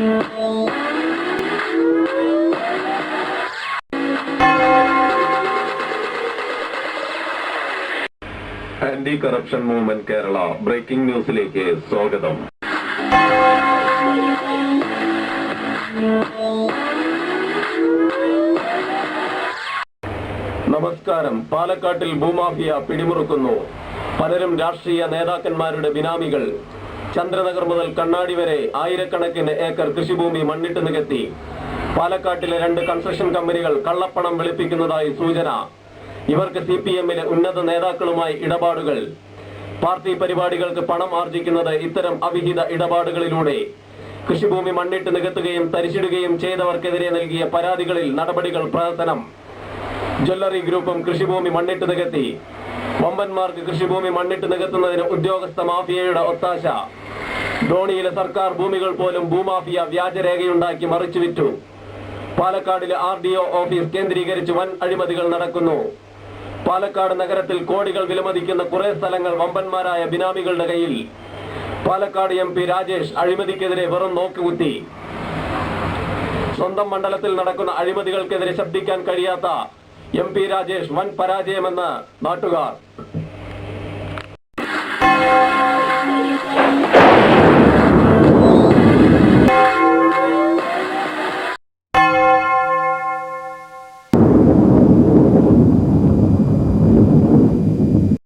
Anti corruption movement Kerala breaking ന്യൂസിലേക്ക് സ്വാഗതം. നമസ്കാരം. പാലക്കാട്ടിൽ ഭൂമാഫിയ പിടിമുറുക്കുന്നു. പലരും രാഷ്ട്രീയ നേതാക്കന്മാരുടെ ബിനാമികൾ. ചന്ദ്രനഗർ മുതൽ കണ്ണാടി വരെ ആയിരക്കണക്കിന് ഏക്കർ കൃഷിഭൂമി മണ്ണിട്ട് നികത്തി. പാലക്കാട്ടിലെ രണ്ട് കൺസ്ട്രക്ഷൻ കമ്പനികൾ കള്ളപ്പണം വെളുപ്പിക്കുന്നതായി സൂചന. ഇവർക്ക് സി പി എമ്മിലെ ഉന്നത നേതാക്കളുമായി ഇടപാടുകൾ. പാർട്ടി പരിപാടികൾക്ക് പണം ആർജിക്കുന്നത് ഇത്തരം അവിഹിത ഇടപാടുകളിലൂടെ. കൃഷിഭൂമി മണ്ണിട്ട് നികത്തുകയും തരിച്ചിടുകയും ചെയ്തവർക്കെതിരെ നൽകിയ പരാതികളിൽ നടപടികൾ പ്രവർത്തനം. ജ്വല്ലറി ഗ്രൂപ്പും കൃഷിഭൂമി മണ്ണിട്ട് നികത്തി. വമ്പന്മാർക്ക് കൃഷിഭൂമി മണ്ണിട്ട് നികത്തുന്നതിന് ഉദ്യോഗസ്ഥ മാഫിയയുടെ ഒത്താശ. ധോണിയിലെ സർക്കാർ ഭൂമികൾ പോലും ഭൂമാഫിയ വ്യാജരേഖയുണ്ടാക്കി മറിച്ചു വിറ്റു പാലക്കാടിലെ ആർ ഡി ഒ ഓഫീസ് കേന്ദ്രീകരിച്ച് വൻ അഴിമതികൾ നടക്കുന്നു. പാലക്കാട് നഗരത്തിൽ കോടികൾ വിലമതിക്കുന്ന കുറെ സ്ഥലങ്ങൾ വമ്പന്മാരായ ബിനാമികളുടെ കയ്യിൽ. പാലക്കാട് എം പി രാജേഷ് അഴിമതിക്കെതിരെ വെറും നോക്കുകുത്തി. സ്വന്തം മണ്ഡലത്തിൽ നടക്കുന്ന അഴിമതികൾക്കെതിരെ ശബ്ദിക്കാൻ കഴിയാത്ത എം പി രാജേഷ് വൻ പരാജയമെന്ന് നാട്ടുകാർ.